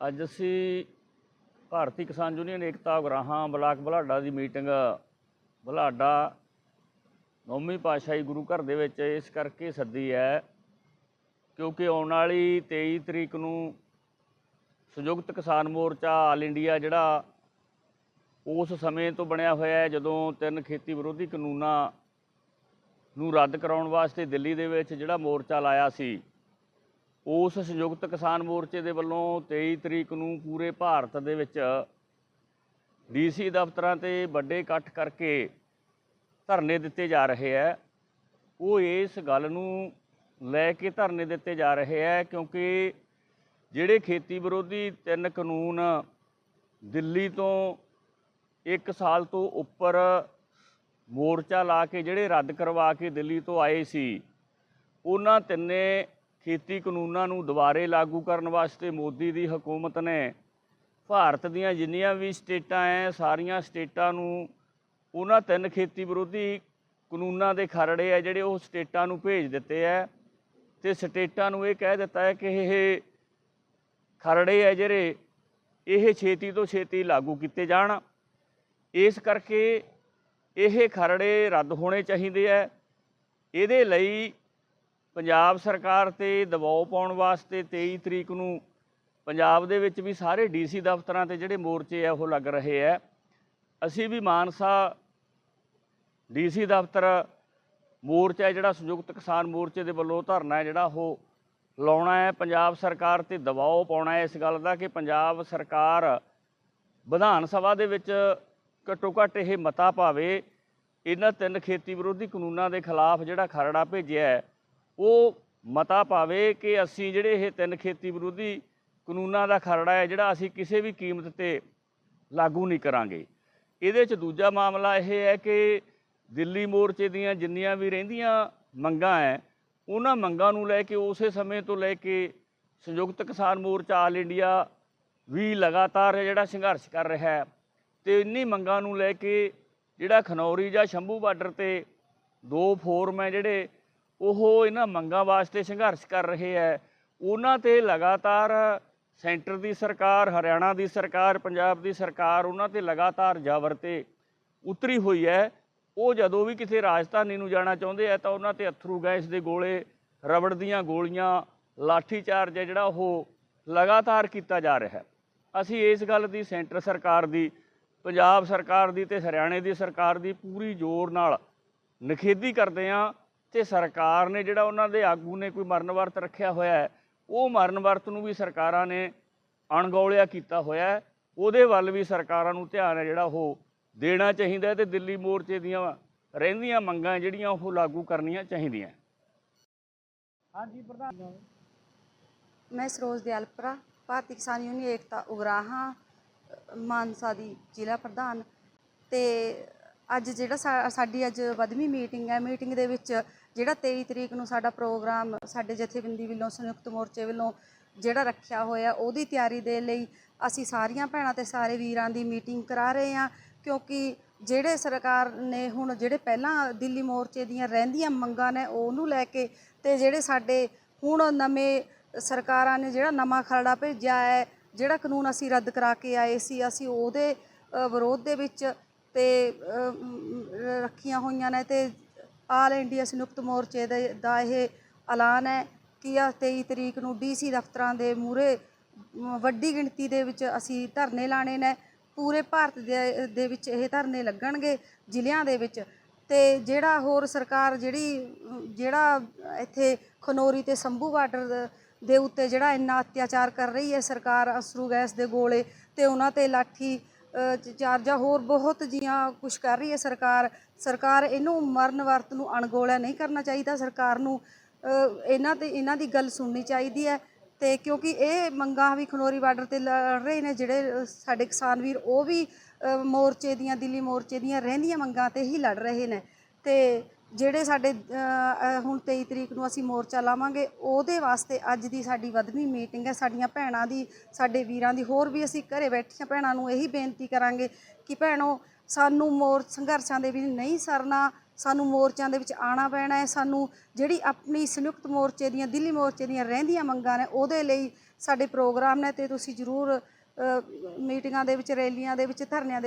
ਅੱਜ ਅਸੀਂ Bharti Kisan union Ekta Ugrahan block Balada ਦੀ ਮੀਟਿੰਗ ਬਲਾਡਾ ਨੌਵੀਂ ਪਾਤਸ਼ਾਹੀ ਗੁਰੂ ਘਰ ਦੇ ਵਿੱਚ ਇਸ ਕਰਕੇ ਸੱਦੀ ਹੈ ਕਿਉਂਕਿ ਆਉਣ ਵਾਲੀ 23 ਤਰੀਕ ਨੂੰ ਸੰਯੁਕਤ ਕਿਸਾਨ ਮੋਰਚਾ ਆਲ ਇੰਡੀਆ ਜਿਹੜਾ ਉਸ ਸਮੇਂ ਤੋਂ ਬਣਿਆ ਹੋਇਆ ਹੈ ਜਦੋਂ ਤਿੰਨ ਖੇਤੀ ਵਿਰੋਧੀ ਕਾਨੂੰਨਾਂ ਨੂੰ ਰੱਦ ਕਰਾਉਣ ਵਾਸਤੇ ਦਿੱਲੀ ਦੇ ਵਿੱਚ ਜਿਹੜਾ ਮੋਰਚਾ ਲਾਇਆ ਸੀ। ਉਸ ਸੰਯੁਕਤ ਕਿਸਾਨ ਮੋਰਚੇ ਦੇ ਵੱਲੋਂ 23 ਤਰੀਕ ਨੂੰ ਪੂਰੇ ਭਾਰਤ ਦੇ ਵਿੱਚ ਡੀਸੀ ਦਫ਼ਤਰਾਂ ਤੇ ਵੱਡੇ ਇਕੱਠ ਕਰਕੇ ਧਰਨੇ ਦਿੱਤੇ ਜਾ ਰਹੇ ਹੈ। ਉਹ ਇਸ ਗੱਲ ਨੂੰ ਲੈ ਕੇ ਧਰਨੇ ਦਿੱਤੇ ਜਾ ਰਹੇ ਹੈ ਕਿਉਂਕਿ ਜਿਹੜੇ ਖੇਤੀ ਵਿਰੋਧੀ ਤਿੰਨ ਕਾਨੂੰਨ ਦਿੱਲੀ ਤੋਂ 1 ਸਾਲ ਤੋਂ ਉੱਪਰ ਮੋਰਚਾ ਲਾ ਕੇ ਜਿਹੜੇ ਰੱਦ ਕਰਵਾ ਕੇ ਦਿੱਲੀ ਤੋਂ ਆਏ ਸੀ, ਉਹਨਾਂ ਤਿੰਨੇ ਖੇਤੀ ਕਾਨੂੰਨਾਂ ਨੂੰ ਦੁਬਾਰੇ ਲਾਗੂ ਕਰਨ ਵਾਸਤੇ ਮੋਦੀ ਦੀ ਹਕੂਮਤ ਨੇ ਭਾਰਤ ਦੀਆਂ ਜਿੰਨੀਆਂ ਵੀ ਸਟੇਟਾਂ ਐ, ਸਾਰੀਆਂ ਸਟੇਟਾਂ ਨੂੰ ਉਹਨਾਂ ਤਿੰਨ ਖੇਤੀ ਵਿਰੋਧੀ ਕਾਨੂੰਨਾਂ ਦੇ ਖਰੜੇ ਆ ਜਿਹੜੇ ਉਹ ਸਟੇਟਾਂ ਨੂੰ ਭੇਜ ਦਿੱਤੇ ਐ। ਤੇ ਸਟੇਟਾਂ ਨੂੰ ਇਹ ਕਹਿ ਦਿੱਤਾ ਹੈ ਕਿ ਇਹ ਖਰੜੇ ਆ ਜਿਹੜੇ ਇਹ ਛੇਤੀ ਤੋਂ ਛੇਤੀ ਲਾਗੂ ਕੀਤੇ ਜਾਣ। ਇਸ ਕਰਕੇ ਇਹ ਖਰੜੇ ਰੱਦ ਹੋਣੇ ਚਾਹੀਦੇ ਐ। ਇਹਦੇ ਲਈ ਪੰਜਾਬ ਸਰਕਾਰ ਤੇ ਦਬਾਅ ਪਾਉਣ ਵਾਸਤੇ 23 ਤਰੀਕ ਨੂੰ ਪੰਜਾਬ ਦੇ ਵਿੱਚ ਵੀ ਸਾਰੇ ਡੀਸੀ ਦਫ਼ਤਰਾਂ ਤੇ ਜਿਹੜੇ ਮੋਰਚੇ ਆ ਉਹ ਲੱਗ ਰਹੇ ਆ। ਅਸੀਂ ਵੀ ਮਾਨਸਾ ਡੀਸੀ ਦਫ਼ਤਰ ਮੋਰਚਾ ਜਿਹੜਾ ਸੰਯੁਕਤ ਕਿਸਾਨ ਮੋਰਚੇ ਦੇ ਵੱਲੋਂ ਧਰਨਾ ਜਿਹੜਾ ਉਹ ਲਾਉਣਾ ਹੈ। ਪੰਜਾਬ ਸਰਕਾਰ ਤੇ ਦਬਾਅ ਪਾਉਣਾ ਹੈ ਇਸ ਗੱਲ ਦਾ ਕਿ ਪੰਜਾਬ ਸਰਕਾਰ ਵਿਧਾਨ ਸਭਾ ਦੇ ਵਿੱਚ ਘੱਟੋ ਘੱਟ ਇਹ ਮਤਾ ਪਾਵੇ। ਇਹਨਾਂ ਤਿੰਨ ਖੇਤੀ ਵਿਰੋਧੀ ਕਾਨੂੰਨਾਂ ਦੇ ਖਿਲਾਫ ਜਿਹੜਾ ਖਰੜਾ ਭੇਜਿਆ ਹੈ ਉਹ ਮਤਾ ਪਾਵੇ ਕਿ ਅਸੀਂ ਜਿਹੜੇ ਇਹ ਤਿੰਨ ਖੇਤੀ ਵਿਰੋਧੀ ਕਾਨੂੰਨਾਂ ਦਾ ਖਰੜਾ ਹੈ, ਜਿਹੜਾ ਅਸੀਂ ਕਿਸੇ ਵੀ ਕੀਮਤ ਤੇ ਲਾਗੂ ਨਹੀਂ ਕਰਾਂਗੇ। ਇਹਦੇ 'ਚ ਦੂਜਾ ਮਾਮਲਾ ਇਹ ਹੈ ਕਿ ਦਿੱਲੀ ਮੋਰਚੇ ਦੀਆਂ ਜਿੰਨੀਆਂ ਵੀ ਰਹਿੰਦੀਆਂ ਮੰਗਾਂ ਹੈ, ਉਹਨਾਂ ਮੰਗਾਂ ਨੂੰ ਲੈ ਕੇ ਉਸੇ ਸਮੇਂ ਤੋਂ ਲੈ ਕੇ ਸੰਯੁਕਤ ਕਿਸਾਨ ਮੋਰਚਾ ਆਲ ਇੰਡੀਆ ਵੀ ਲਗਾਤਾਰ ਜਿਹੜਾ ਸੰਘਰਸ਼ ਕਰ ਰਿਹਾ ਹੈ, ਤੇ ਇੰਨੀ ਮੰਗਾਂ ਨੂੰ ਲੈ ਕੇ ਜਿਹੜਾ ਖਨੌਰੀ ਜਾਂ ਸ਼ੰਭੂ ਬਾਰਡਰ ਤੇ ਦੋ ਫੋਰਮ ਹੈ ਜਿਹੜੇ ਉਹ ਇਹਨਾਂ ਮੰਗਾਂ ਵਾਸਤੇ ਸੰਘਰਸ਼ ਕਰ ਰਹੇ ਹੈ। ਉਹਨਾਂ ਤੇ ਲਗਾਤਾਰ ਸੈਂਟਰ ਦੀ ਸਰਕਾਰ, ਹਰਿਆਣਾ ਦੀ ਸਰਕਾਰ, ਪੰਜਾਬ ਦੀ ਸਰਕਾਰ, ਉਹਨਾਂ ਤੇ ਲਗਾਤਾਰ ਜ਼ਬਰ ਤੇ ਉਤਰੀ ਹੋਈ ਹੈ। ਉਹ ਜਦੋਂ ਵੀ ਕਿਸੇ ਰਾਜਧਾਨੀ ਨੂੰ ਜਾਣਾ ਚਾਹੁੰਦੇ ਆ ਤਾਂ ਉਹਨਾਂ ਤੇ ਅਥਰੂ ਗੈਸ ਦੇ ਗੋਲੇ, ਰਬੜ ਦੀਆਂ ਗੋਲੀਆਂ ਲਾਠੀ ਚਾਰਜ ਹੈ ਜਿਹੜਾ ਉਹ ਲਗਾਤਾਰ ਕੀਤਾ ਜਾ ਰਿਹਾ ਹੈ। ਅਸੀਂ ਇਸ ਗੱਲ ਦੀ ਸੈਂਟਰ ਸਰਕਾਰ ਦੀ, ਪੰਜਾਬ ਸਰਕਾਰ ਦੀ ਤੇ ਹਰਿਆਣੇ ਦੀ ਸਰਕਾਰ ਦੀ ਪੂਰੀ ਜ਼ੋਰ ਨਾਲ ਨਿਖੇਧੀ ਕਰਦੇ ਆ ਤੇ ਸਰਕਾਰ ਨੇ ਜਿਹੜਾ ਉਹਨਾਂ ਦੇ ਆਗੂ ਨੇ ਕੋਈ ਮਰਨ ਵਰਤ ਰੱਖਿਆ ਹੋਇਆ ਹੈ ਉਹ ਮਰਨ ਵਰਤ ਨੂੰ ਵੀ ਸਰਕਾਰਾਂ ਨੇ ਅਣਗੌਲਿਆ ਕੀਤਾ ਹੋਇਆ ਉਹਦੇ ਵੱਲ ਵੀ ਸਰਕਾਰਾਂ ਨੂੰ ਧਿਆਨ ਹੈ ਜਿਹੜਾ ਉਹ ਦੇਣਾ ਚਾਹੀਦਾ ਤੇ ਦਿੱਲੀ ਮੋਰਚੇ ਦੀਆਂ ਰਹਿੰਦੀਆਂ ਮੰਗਾਂ ਜਿਹੜੀਆਂ ਉਹ ਲਾਗੂ ਕਰਨੀਆਂ ਚਾਹੀਦੀਆਂ ਹਾਂਜੀ ਪ੍ਰਧਾਨ ਮੈਂ ਸਰੋਜ ਦਿਆਲਪੁਰਾ ਭਾਰਤੀ ਕਿਸਾਨ ਯੂਨੀਅਨ ਏਕਤਾ ਉਗਰਾਹਾਂ ਮਾਨਸਾ ਦੀ ਜ਼ਿਲ੍ਹਾ ਪ੍ਰਧਾਨ ਤੇ ਅੱਜ ਜਿਹੜਾ ਸਾ- ਸਾਡੀ ਅੱਜ ਵੱਧਵੀਂ ਮੀਟਿੰਗ ਹੈ, ਮੀਟਿੰਗ ਦੇ ਵਿੱਚ ਜਿਹੜਾ 23 ਤਰੀਕ ਨੂੰ ਸਾਡਾ ਪ੍ਰੋਗਰਾਮ ਸਾਡੇ ਜਥੇਬੰਦੀ ਵੱਲੋਂ, ਸੰਯੁਕਤ ਮੋਰਚੇ ਵੱਲੋਂ ਜਿਹੜਾ ਰੱਖਿਆ ਹੋਇਆ, ਉਹਦੀ ਤਿਆਰੀ ਦੇ ਲਈ ਅਸੀਂ ਸਾਰੀਆਂ ਭੈਣਾਂ ਤੇ ਸਾਰੇ ਵੀਰਾਂ ਦੀ ਮੀਟਿੰਗ ਕਰਾ ਰਹੇ ਹਾਂ, ਕਿਉਂਕਿ ਜਿਹੜੇ ਸਰਕਾਰ ਨੇ ਹੁਣ ਜਿਹੜੇ ਪਹਿਲਾਂ ਦਿੱਲੀ ਮੋਰਚੇ ਦੀਆਂ ਰਹਿੰਦੀਆਂ ਮੰਗਾਂ ਨੇ, ਉਹਨੂੰ ਲੈ ਕੇ ਤੇ ਜਿਹੜੇ ਸਾਡੇ ਹੁਣ ਨਵੇਂ ਸਰਕਾਰਾਂ ਨੇ ਜਿਹੜਾ ਨਵਾਂ ਖਰੜਾ ਭੇਜਿਆ ਹੈ, ਜਿਹੜਾ ਕਾਨੂੰਨ ਅਸੀਂ ਰੱਦ ਕਰਾ ਕੇ ਆਏ ਸੀ, ਅਸੀਂ ਉਹਦੇ ਵਿਰੋਧ ਦੇ ਵਿੱਚ ਤੇ ਰੱਖੀਆਂ ਹੋਈਆਂ ਨੇ ਅਤੇ ਆਲ ਇੰਡੀਆ ਸੰਯੁਕਤ ਮੋਰਚੇ ਦੇ, ਦਾ ਇਹ ਐਲਾਨ ਹੈ ਕਿ ਆ 23 ਤਰੀਕ ਨੂੰ ਡੀਸੀ ਦਫ਼ਤਰਾਂ ਦੇ ਮੂਹਰੇ ਵੱਡੀ ਗਿਣਤੀ ਦੇ ਵਿੱਚ ਅਸੀਂ ਧਰਨੇ ਲਾਣੇ ਨੇ। ਪੂਰੇ ਭਾਰਤ ਦੇ ਦੇ ਵਿੱਚ ਇਹ ਧਰਨੇ ਲੱਗਣਗੇ, ਜ਼ਿਲ੍ਹਿਆਂ ਦੇ ਵਿੱਚ। ਅਤੇ ਜਿਹੜਾ ਹੋਰ ਸਰਕਾਰ ਜਿਹੜੀ ਜਿਹੜਾ ਇੱਥੇ ਖਨੋਰੀ ਤੇ ਸੰਭੂ ਬਾਰਡਰ ਦੇ ਉੱਤੇ ਜਿਹੜਾ ਇੰਨਾ ਅਤਿਆਚਾਰ ਕਰ ਰਹੀ ਹੈ ਸਰਕਾਰ ਅਸਰੂ ਗੈਸ ਦੇ ਗੋਲੇ ਤੇ ਉਹਨਾਂ ਤੇ ਲਾਠੀ ਚਾਰਜਾਂ ਹੋਰ ਬਹੁਤ ਜੀਆਂ ਕੁਝ ਕਰ ਰਹੀ ਹੈ ਸਰਕਾਰ। ਸਰਕਾਰ ਇਹਨੂੰ ਮਰਨ ਵਰਤ ਨੂੰ ਅਣਗੋਲਿਆ ਨਹੀਂ ਕਰਨਾ ਚਾਹੀਦਾ। ਸਰਕਾਰ ਨੂੰ ਇਹਨਾਂ ਤੇ, ਇਹਨਾਂ ਦੀ ਗੱਲ ਸੁਣਨੀ ਚਾਹੀਦੀ ਹੈ। ਤੇ ਕਿਉਂਕਿ ਇਹ ਮੰਗਾਂ ਵੀ ਖਨੋਰੀ ਬਾਰਡਰ ਤੇ ਲੜ ਰਹੇ ਨੇ, ਜਿਹੜੇ ਸਾਡੇ ਕਿਸਾਨ ਵੀਰ, ਉਹ ਵੀ ਮੋਰਚੇ ਦੀਆਂ, ਦਿੱਲੀ ਮੋਰਚੇ ਦੀਆਂ ਰਹਿੰਦੀਆਂ ਮੰਗਾਂ ਤੇ ਹੀ ਲੜ ਰਹੇ ਨੇ। ਤੇ ਜਿਹੜੇ ਸਾਡੇ ਹੁਣ 23 ਤਰੀਕ ਨੂੰ ਅਸੀਂ ਮੋਰਚਾ ਲਾਵਾਂਗੇ, ਉਹਦੇ ਵਾਸਤੇ ਅੱਜ ਦੀ ਸਾਡੀ ਵਧਵੀਂ ਮੀਟਿੰਗ ਹੈ। ਸਾਡੀਆਂ ਭੈਣਾਂ ਦੀ, ਸਾਡੇ ਵੀਰਾਂ ਦੀ, ਹੋਰ ਵੀ ਅਸੀਂ ਘਰੇ ਬੈਠੀਆਂ ਭੈਣਾਂ ਨੂੰ ਇਹੀ ਬੇਨਤੀ ਕਰਾਂਗੇ ਕਿ ਭੈਣੋ, ਸਾਨੂੰ ਮੋਰ, ਸੰਘਰਸ਼ਾਂ ਦੇ ਵਿੱਚ ਨਹੀਂ ਸਰਨਾ, ਸਾਨੂੰ ਮੋਰਚਿਆਂ ਦੇ ਵਿੱਚ ਆਉਣਾ ਪੈਣਾ ਹੈ। ਸਾਨੂੰ ਜਿਹੜੀ ਆਪਣੀ ਸੰਯੁਕਤ ਮੋਰਚੇ ਦੀਆਂ, ਦਿੱਲੀ ਮੋਰਚੇ ਦੀਆਂ ਰਹਿੰਦੀਆਂ ਮੰਗਾਂ ਨੇ, ਉਹਦੇ ਲਈ ਸਾਡੇ ਪ੍ਰੋਗਰਾਮ ਨੇ ਤੇ ਤੁਸੀਂ ਜ਼ਰੂਰ ਮੀਟਿੰਗਾਂ ਦੇ ਵਿੱਚ, ਰੈਲੀਆਂ ਦੇ ਵਿੱਚ, ਧਰਨਿਆਂ ਦੇ